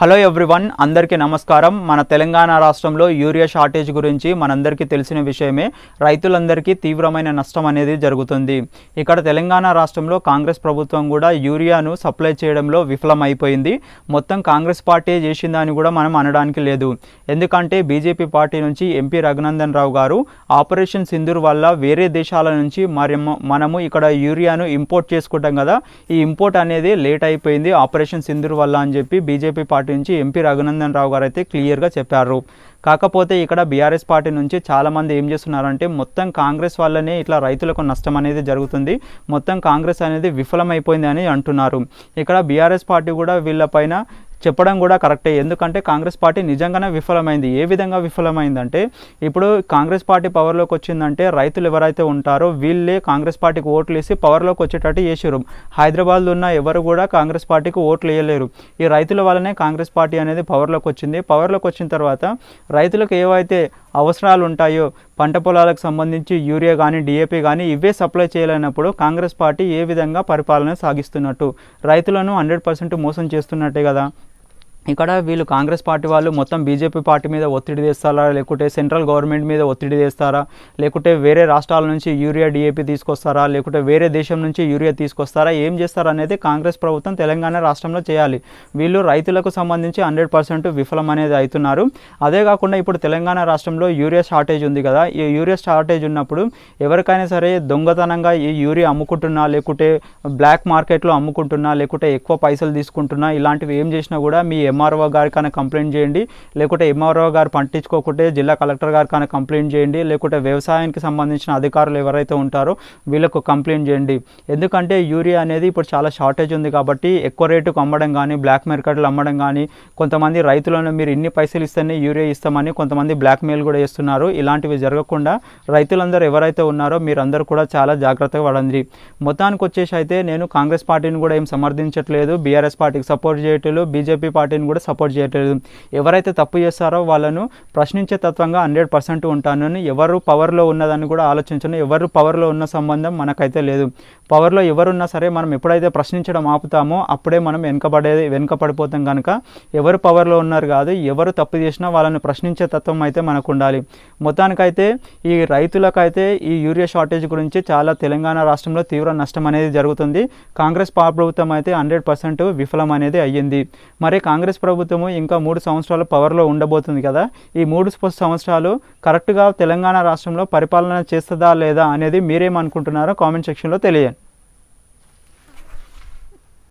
Hello everyone అందరికీ నమస్కారం. మన తెలంగాణ రాష్ట్రంలో యూరియా షార్టేజ్ గురించి మనందరికీ తెలిసిన విషయమే. రైతులందరికీ తీవ్రమైన నష్టం అనేది జరుగుతుంది. ఇక్కడ తెలంగాణ రాష్ట్రంలో కాంగ్రెస్ ప్రభుత్వం కూడా యూరియాను సప్లై చేయడంలో విఫలమైపోయింది. మొత్తం కాంగ్రెస్ పార్టీ చేసిందని కూడా మనం అనడానికి లేదు. ఎందుకంటే బీజేపీ పార్టీ నుంచి ఎంపీ రఘునందన్ రావు గారు ఆపరేషన్ సింధూర్ వల్ల వేరే దేశాల నుంచి మరి మనము ఇక్కడ యూరియాను ఇంపోర్ట్ చేసుకుంటాం కదా ఈ ఇంపోర్ట్ అనేది లేట్ అయిపోయింది ఆపరేషన్ సింధూర్ వల్ల అని చెప్పి బీజేపీ పార్టీ నుంచి ఎంపీ రఘునందన్ రావు గారు అయితే క్లియర్గా చెప్పారు. కాకపోతే ఇక్కడ బీఆర్ఎస్ పార్టీ నుంచి చాలామంది ఏం చేస్తున్నారంటే మొత్తం కాంగ్రెస్ వల్లనే ఇట్లా రైతులకు నష్టం అనేది జరుగుతుంది. మొత్తం కాంగ్రెస్ అనేది విఫలమైపోయింది అని అంటున్నారు. ఇక్కడ బీఆర్ఎస్ పార్టీ కూడా వీళ్ళపైన చెప్పడం కూడా కరెక్టే. ఎందుకంటే కాంగ్రెస్ పార్టీ నిజంగానే విఫలమైంది. ఏ విధంగా విఫలమైందంటే ఇప్పుడు కాంగ్రెస్ పార్టీ పవర్లోకి వచ్చిందంటే రైతులు ఎవరైతే ఉంటారో వీళ్ళే కాంగ్రెస్ పార్టీకి ఓట్లు వేసి పవర్లోకి వచ్చేటట్టు చేసారు హైదరాబాద్లో ఉన్న ఎవరు కూడా కాంగ్రెస్ పార్టీకి ఓట్లు వేయలేరు. ఈ రైతుల వల్లనే కాంగ్రెస్ పార్టీ అనేది పవర్లోకి వచ్చింది. పవర్లోకి వచ్చిన తర్వాత రైతులకు ఏవైతే అవసరాలు ఉంటాయో పంట పొలాలకు సంబంధించి యూరియా కానీ డిఏపీ కానీ ఇవే సప్లై చేయలేనప్పుడు కాంగ్రెస్ పార్టీ ఏ విధంగా పరిపాలన సాగిస్తున్నట్టు? రైతులను హండ్రెడ్ పర్సెంట్ మోసం చేస్తున్నట్టే కదా? ఇక్కడ వీళ్ళు కాంగ్రెస్ పార్టీ వాళ్ళు మొత్తం బీజేపీ పార్టీ మీద ఒత్తిడి తెస్తారా లేకుంటే సెంట్రల్ గవర్నమెంట్ మీద ఒత్తిడి తెస్తారా లేకుంటే వేరే రాష్ట్రాల నుంచి యూరియా డిఏపి తీసుకొస్తారా? లేకుంటే వేరే దేశం నుంచి యూరియా తీసుకొస్తారా? ఏం చేస్తారా అనేది కాంగ్రెస్ ప్రభుత్వం తెలంగాణ రాష్ట్రంలో చేయాలి. వీళ్ళు రైతులకు సంబంధించి హండ్రెడ్ పర్సెంట్ విఫలం అనేది అవుతున్నారు. అదే కాకుండా ఇప్పుడు తెలంగాణ రాష్ట్రంలో యూరియా షార్టేజ్ ఉంది కదా. ఈ యూరియా షార్టేజ్ ఉన్నప్పుడు ఎవరికైనా సరే దొంగతనంగా ఈ యూరియా అమ్ముకుంటున్నా లేకుంటే బ్లాక్ మార్కెట్లో అమ్ముకుంటున్నా లేకుంటే ఎక్కువ పైసలు తీసుకుంటున్నా ఇలాంటివి ఏం చేసినా కూడా మీ ఎంఆర్ఓ గారి కానీ కంప్లైంట్ చేయండి. లేకుంటే ఎంఆర్ఓ గారు పట్టించుకోకుంటే జిల్లా కలెక్టర్ గారికైనా కంప్లైంట్ చేయండి. లేకుంటే వ్యవసాయానికి సంబంధించిన అధికారులు ఎవరైతే ఉంటారో వీళ్ళకు కంప్లైంట్ చేయండి. ఎందుకంటే యూరియా అనేది ఇప్పుడు చాలా షార్టేజ్ ఉంది కాబట్టి ఎక్కువ రేటుకు అమ్మడం కానీ బ్లాక్ మార్కెట్లు అమ్మడం కానీ కొంతమంది రైతులను మీరు ఇన్ని పైసలు ఇస్తేనే యూరియా ఇస్తామని కొంతమంది బ్లాక్ మెయిల్ కూడా చేస్తున్నారు. ఇలాంటివి జరగకుండా రైతులందరూ ఎవరైతే ఉన్నారో మీరందరూ కూడా చాలా జాగ్రత్తగా పడండి మొత్తానికి వచ్చేసి అయితే నేను కాంగ్రెస్ పార్టీని కూడా ఏం సమర్థించట్లేదు. బీఆర్ఎస్ పార్టీకి సపోర్ట్ చేయట్లేదు. బీజేపీ పార్టీని కూడా సపోర్ట్ చేయట్లేదు. ఎవరైతే తప్పు చేస్తారో వాళ్ళను ప్రశ్నించే తత్వంగా హండ్రెడ్ పర్సెంట్ ఉంటానని ఎవరు పవర్లో ఉన్నదని కూడా ఆలోచించను. ఎవరు పవర్లో ఉన్న సంబంధం మనకైతే లేదు. పవర్లో ఎవరున్నా సరే మనం ఎప్పుడైతే ప్రశ్నించడం ఆపుతామో అప్పుడే మనం వెనకబడేది వెనుకబడిపోతాం కనుక ఎవరు పవర్లో ఉన్నారు కాదు ఎవరు తప్పు చేసినా వాళ్ళని ప్రశ్నించే తత్వం అయితే మనకు ఉండాలి మొత్తానికైతే ఈ రైతులకైతే ఈ యూరియా షార్టేజ్ గురించి చాలా తెలంగాణ రాష్ట్రంలో తీవ్ర నష్టం అనేది జరుగుతుంది. కాంగ్రెస్ ప్రభుత్వం అయితే హండ్రెడ్ పర్సెంట్ విఫలం అనేది అయ్యింది. మరి కాంగ్రెస్ కాంగ్రెస్ ప్రభుత్వము ఇంకా మూడు సంవత్సరాలు పవర్లో ఉండబోతుంది కదా? ఈ మూడు సంవత్సరాలు కరెక్ట్గా తెలంగాణ రాష్ట్రంలో పరిపాలన చేస్తుందా లేదా అనేది మీరేమనుకుంటున్నారో కామెంట్ సెక్షన్లో తెలియండి